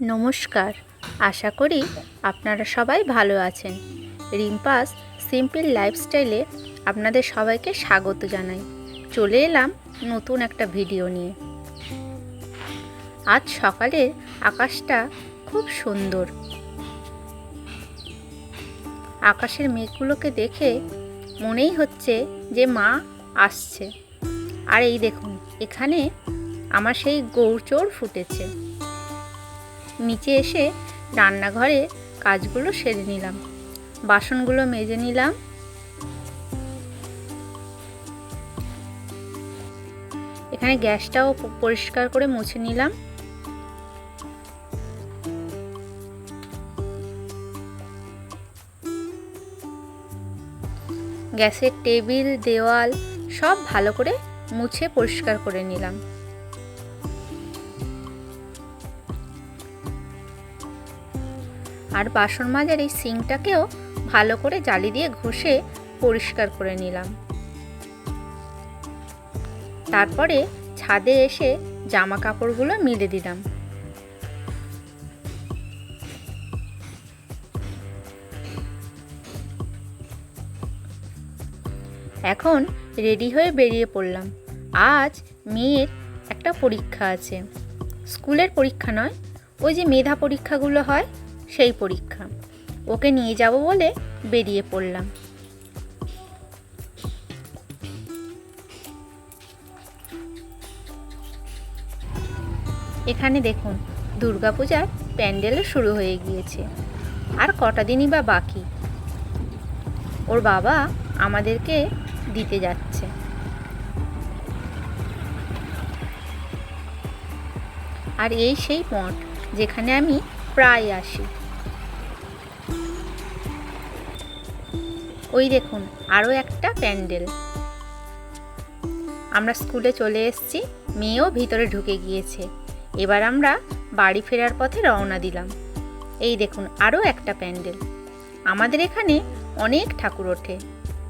নমস্কার। আশা করি আপনারা সবাই ভালো আছেন। রিম্পাস সিম্পল লাইফস্টাইলে আপনাদের সবাইকে স্বাগত জানাই। চলে এলাম নতুন একটা ভিডিও নিয়ে। আজ সকালের আকাশটা খুব সুন্দর। আকাশের মেঘগুলোকে দেখে মনেই হচ্ছে যে মা আসছে। আর এই দেখুন, এখানে আমার সেই গৌরচোর ফুটেছে। নিচে এসে রান্নাঘরে কাজগুলো সেরে নিলাম। বাসনগুলো মেজে নিলাম। এখানে গ্যাসটাও পরিষ্কার করে মুছে নিলাম। গ্যাসের টেবিল, দেওয়াল সব ভালো করে মুছে পরিষ্কার করে নিলাম। আর বাসন মাজার এই সিঙ্কটাকেও ভালো করে জালি দিয়ে ঘষে পরিষ্কার করে নিলাম। তারপরে ছাদে এসে জামা কাপড়গুলো মিলে দিলাম। এখন রেডি হয়ে বেরিয়ে পড়লাম। আজ মেয়ের একটা পরীক্ষা আছে। স্কুলের পরীক্ষা নয়, ওই যে মেধা পরীক্ষাগুলো হয় সেই পরীক্ষা। ওকে নিয়ে যাব বলে বেরিয়ে পড়লাম। এখানে দেখুন, দুর্গাপূজার প্যান্ডেলও শুরু হয়ে গিয়েছে। আর কটা দিনই বা বাকি? ওর বাবা আমাদেরকে দিতে যাচ্ছে। আর এই সেই মঠ যেখানে আমি প্রায় আসি। ওই দেখুন আরও একটা প্যান্ডেল। আমরা স্কুলে চলে এসেছি, মেয়েও ভিতরে ঢুকে গিয়েছে। এবার আমরা বাড়ি ফেরার পথে রওনা দিলাম। এই দেখুন আরও একটা প্যান্ডেল। আমাদের এখানে অনেক ঠাকুর ওঠে,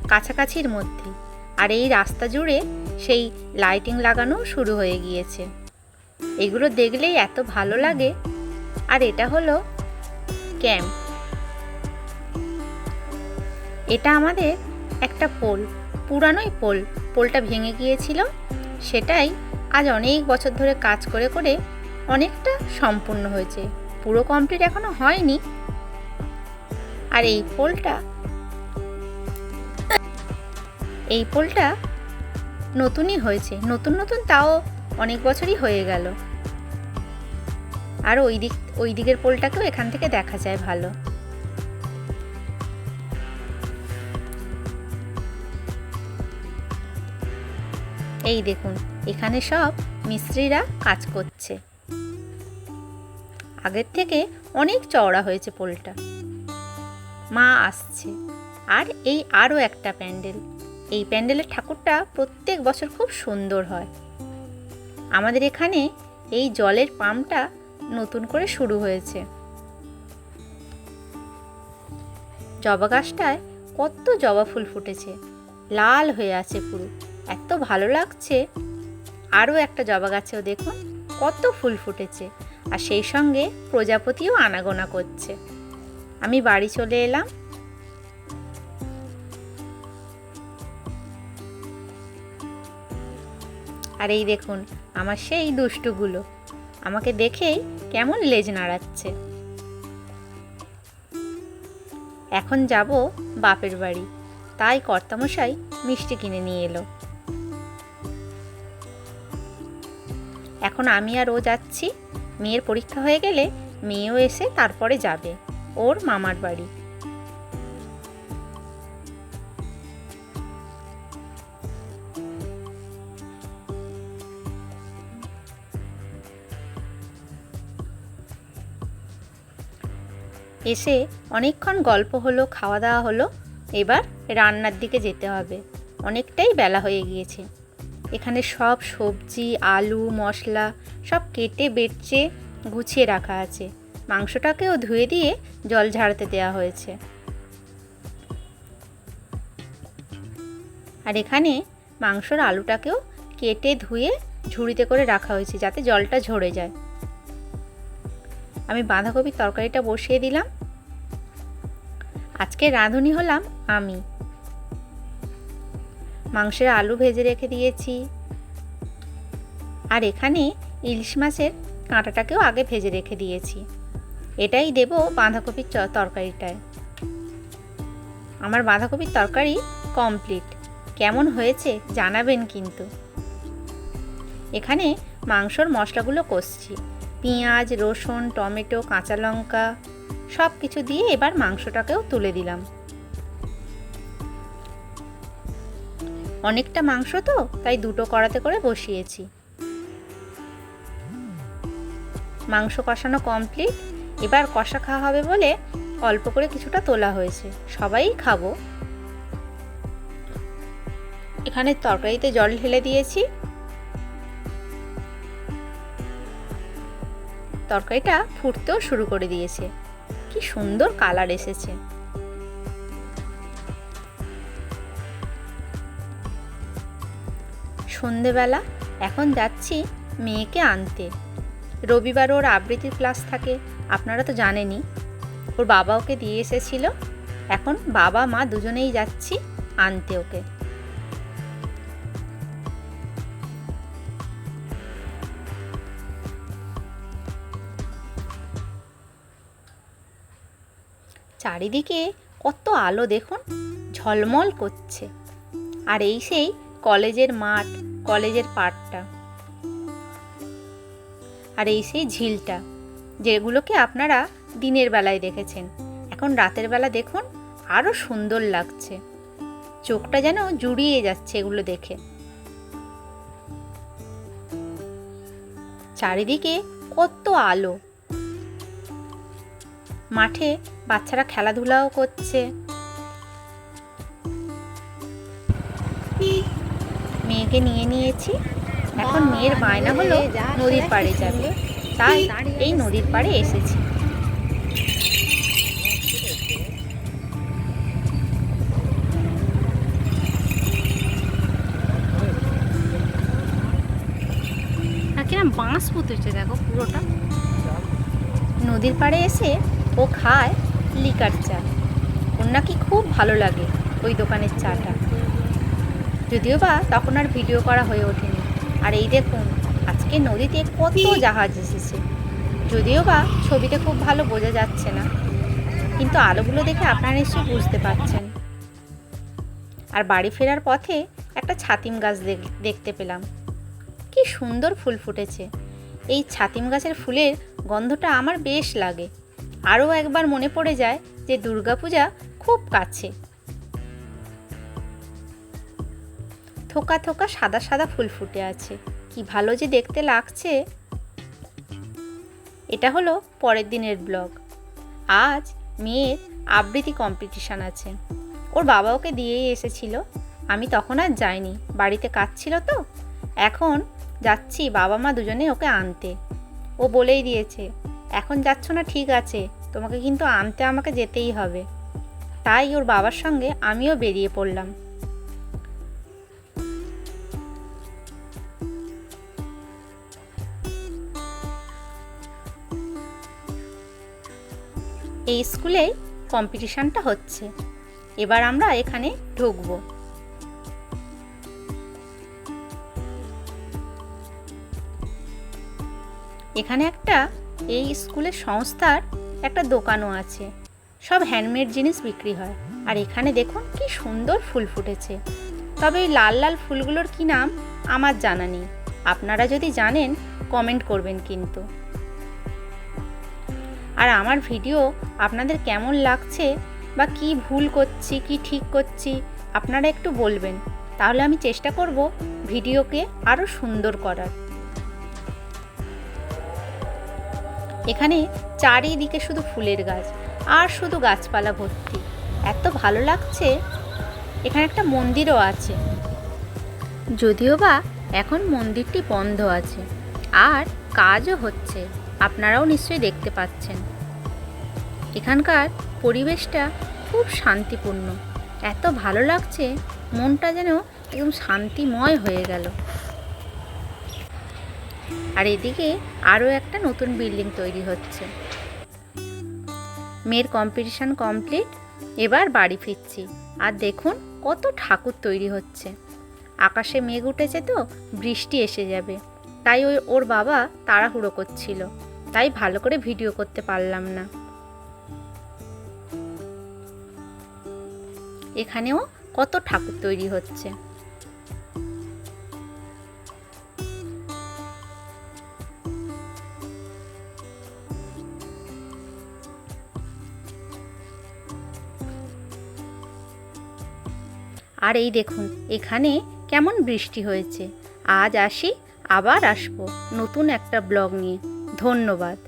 কাছাকাছির মধ্যে। আর এই রাস্তা জুড়ে সেই লাইটিং লাগানো শুরু হয়ে গিয়েছে। এগুলো দেখলেই এত ভালো লাগে। আর এটা হলো ক্যাম্প। এটা আমাদের একটা পোল, পুরানোই পোল। পোলটা ভেঙে গিয়েছিল। সেটাই আজ অনেক বছর ধরে কাজ করে করে অনেকটা সম্পূর্ণ হয়েছে। পুরো কমপ্লিট এখনও হয়নি। আর এই পোলটা এই পোলটা নতুনই হয়েছে। নতুন নতুন তাও অনেক বছরই হয়ে গেল। আর ওই দিক, ওই দিকের পোলটাকেও এখান থেকে দেখা যায় ভালো। এই দেখুন, এখানে সব মিস্ত্রিরা কাজ করছে। আগের থেকে অনেক চওড়া হয়েছে পোলটা। মা আসছে। আর এই আরও একটা প্যান্ডেল। এই প্যান্ডেলের ঠাকুরটা প্রত্যেক বছর খুব সুন্দর হয়। আমাদের এখানে এই জলের পাম্পটা নতুন করে শুরু হয়েছে। জবা গাছটায় কত জবা ফুল ফুটেছে। লাল হয়ে আছে পুরো। এত ভালো লাগছে। আরও একটা জবা গাছেও দেখুন, কত ফুল ফুটেছে। আর সেই সঙ্গে প্রজাপতিও আনাগোনা করছে। আমি বাড়ি চলে এলাম। আর এই দেখুন, আমার সেই দুষ্টুগুলো। আমাকে দেখেই কেমন লেজ নাড়াচ্ছে। এখন যাব বাপের বাড়ি। তাই কর্তামশাই মিষ্টি কিনে নিয়ে এলো। এখন আমি আর ও যাচ্ছি। মেয়ের পরীক্ষা হয়ে গেলে মেয়েও এসে তারপরে যাবে, ওর মামার বাড়ি। এসে অনেকক্ষণ গল্প হলো, খাওয়া দাওয়া হলো, এবার রান্নার দিকে যেতে হবে। অনেকটাই বেলা হয়ে গিয়েছে। এখানে সব সবজি, আলু, মশলা সব কেটে বেটচে গুছিয়ে রাখা আছে। মাংসটাকেও ধুয়ে দিয়ে জল ঝাড়তে দেওয়া হয়েছে। আর এখানে মাংসর আলুটাকেও কেটে, ধুয়ে, ঝুড়িতে করে রাখা হয়েছে যাতে জলটা ঝরে যায়। আমি বাঁধাকপির তরকারিটা বসিয়ে দিলাম। আজকে রাঁধুনি হলাম আমি। মাংসের আলু ভেজে রেখে দিয়েছি। আর এখানে ইলিশ মাছের কাঁটাটাকেও আগে ভেজে রেখে দিয়েছি। এটাই দেব বাঁধাকপির তরকারিটায়। আমার বাঁধাকপির তরকারি কমপ্লিট। কেমন হয়েছে জানাবেন কিন্তু। এখানে মাংসর মশলাগুলো কষছি। পেঁয়াজ, রসুন, টমেটো, কাঁচা লঙ্কা সব কিছু দিয়ে এবার মাংসটাকেও তুলে দিলাম। অনেকটা মাংস তো, তাই দুটো কড়াতে করে বসিয়েছি। মাংস কষানো কমপ্লিট এবার কষা খাওয়া হবে বলে অল্প করে কিছুটা তোলা হয়েছে, সবাই খাব। এখানে তরকারিতে জল ঢেলে দিয়েছি। তরকারিটা ফুটতেও শুরু করে দিয়েছে। কি সুন্দর কালার এসেছে। সন্ধেবেলা এখন যাচ্ছি মেয়েকে আনতে। রবিবার ওর আবৃত্তির ক্লাস থাকে, আপনারা তো জানেনই। ওর বাবা ওকে দিয়ে এসেছিল। এখন বাবা, মা দুজনেই যাচ্ছি আনতে ওকে। চারিদিকে কত আলো দেখুন, ঝলমল করছে। আর এই সেই কলেজের মাঠ কলেজের পাড়টা আর এই সেই ঝিলটা, যেগুলোকে আপনারা দিনের বেলায় দেখেছেন। এখন রাতের বেলা দেখুন আরও সুন্দর লাগছে। চোখটা যেন জুড়িয়ে যাচ্ছে এগুলো দেখে। চারিদিকে কত আলো। মাঠে বাচ্চারা খেলাধুলাও করছে। মেয়েকে নিয়ে নিয়েছি। এখন মেয়ের বায়না হলো নদীর পাড়ে যাবে। তাই এই নদীর পাড়ে এসেছি। কিরম বাঁশ পুঁতেছে দেখো পুরোটা। নদীর পাড়ে এসে ও খায় লিকার চা। ওর নাকি খুব ভালো লাগে ওই দোকানের চাটা। যদিও বা তখন আর ভিডিও করা হয়ে ওঠেনি। আর এই দেখুন, আজকে নদীতে কত জাহাজ এসেছে। যদিও বা ছবিতে খুব ভালো বোঝা যাচ্ছে না, কিন্তু আলোগুলো দেখে আপনারা নিশ্চয়ই বুঝতে পারছেন। আর বাড়ি ফেরার পথে একটা ছাতিম গাছ দেখ- দেখতে পেলাম। কি সুন্দর ফুল ফুটেছে। এই ছাতিম গাছের ফুলের গন্ধটা আমার বেশ লাগে। আরও একবার মনে পড়ে যায় যে দুর্গাপূজা খুব কাছে। থোকা থোকা সাদা সাদা ফুল ফুটে আছে। কি ভালো যে দেখতে লাগছে। এটা হলো পরের দিনের ব্লগ। আজ মেয়ের আবৃত্তি কম্পিটিশান আছে। ওর বাবা ওকে দিয়েই এসেছিল। আমি তখন আর যাইনি। বাড়িতে কাজ ছিল তো। এখন যাচ্ছি বাবা মা দুজনে ওকে আনতে। ও বলেই দিয়েছে, এখন যাচ্ছ না, ঠিক আছে। তোমাকে কিন্তু আনতে আমাকে যেতেই হবে। তাই ওর বাবার সঙ্গে আমিও বেরিয়ে পড়লাম। এই স্কুলে কম্পিটিশানটা হচ্ছে। এবার আমরা এখানে ঢুকবো। এখানে একটা এই স্কুলের সংস্থার একটা দোকানও আছে। সব হ্যান্ডমেড জিনিস বিক্রি হয়। আর এখানে দেখুন কি সুন্দর ফুল ফুটেছে। তবে এই লাল লাল ফুলগুলোর কি নাম আমার জানা নেই। আপনারা যদি জানেন কমেন্ট করবেন কিন্তু। আর আমার ভিডিও আপনাদের কেমন লাগছে বা কি ভুল করছি, কি ঠিক করছি, আপনারা একটু বলবেন। তাহলে আমি চেষ্টা করব ভিডিওকে আরও সুন্দর করার। এখানে চারিদিকে শুধু ফুলের গাছ আর শুধু গাছপালা ভর্তি। এত ভালো লাগছে। এখানে একটা মন্দিরও আছে। যদিও বা এখন মন্দিরটি বন্ধ আছে। আর কাজও হচ্ছে। আপনারাও নিশ্চয়ই দেখতে পাচ্ছেন। এখানকার পরিবেশটা খুব শান্তিপূর্ণ। এত ভালো লাগছে, মনটা যেন একদম শান্তিময় হয়ে গেল। আর এদিকে আরও একটা নতুন বিল্ডিং তৈরি হচ্ছে। মেয়ের কম্পিটিশান কমপ্লিট এবার বাড়ি ফিরছি। আর দেখুন, কত ঠাকুর তৈরি হচ্ছে। আকাশে মেঘ উঠেছে তো, বৃষ্টি এসে যাবে। তাই ওই, ওর বাবা তাড়াহুড়ো করছিল। তাই ভালো করে ভিডিও করতে পারলাম না। এখানেও কত ঠাকুর তৈরি হচ্ছে। আর এই দেখুন, এখানে কেমন বৃষ্টি হয়েছে। আজ আসি, আবার আসব নতুন একটা ব্লগ নিয়ে। ধন্যবাদ।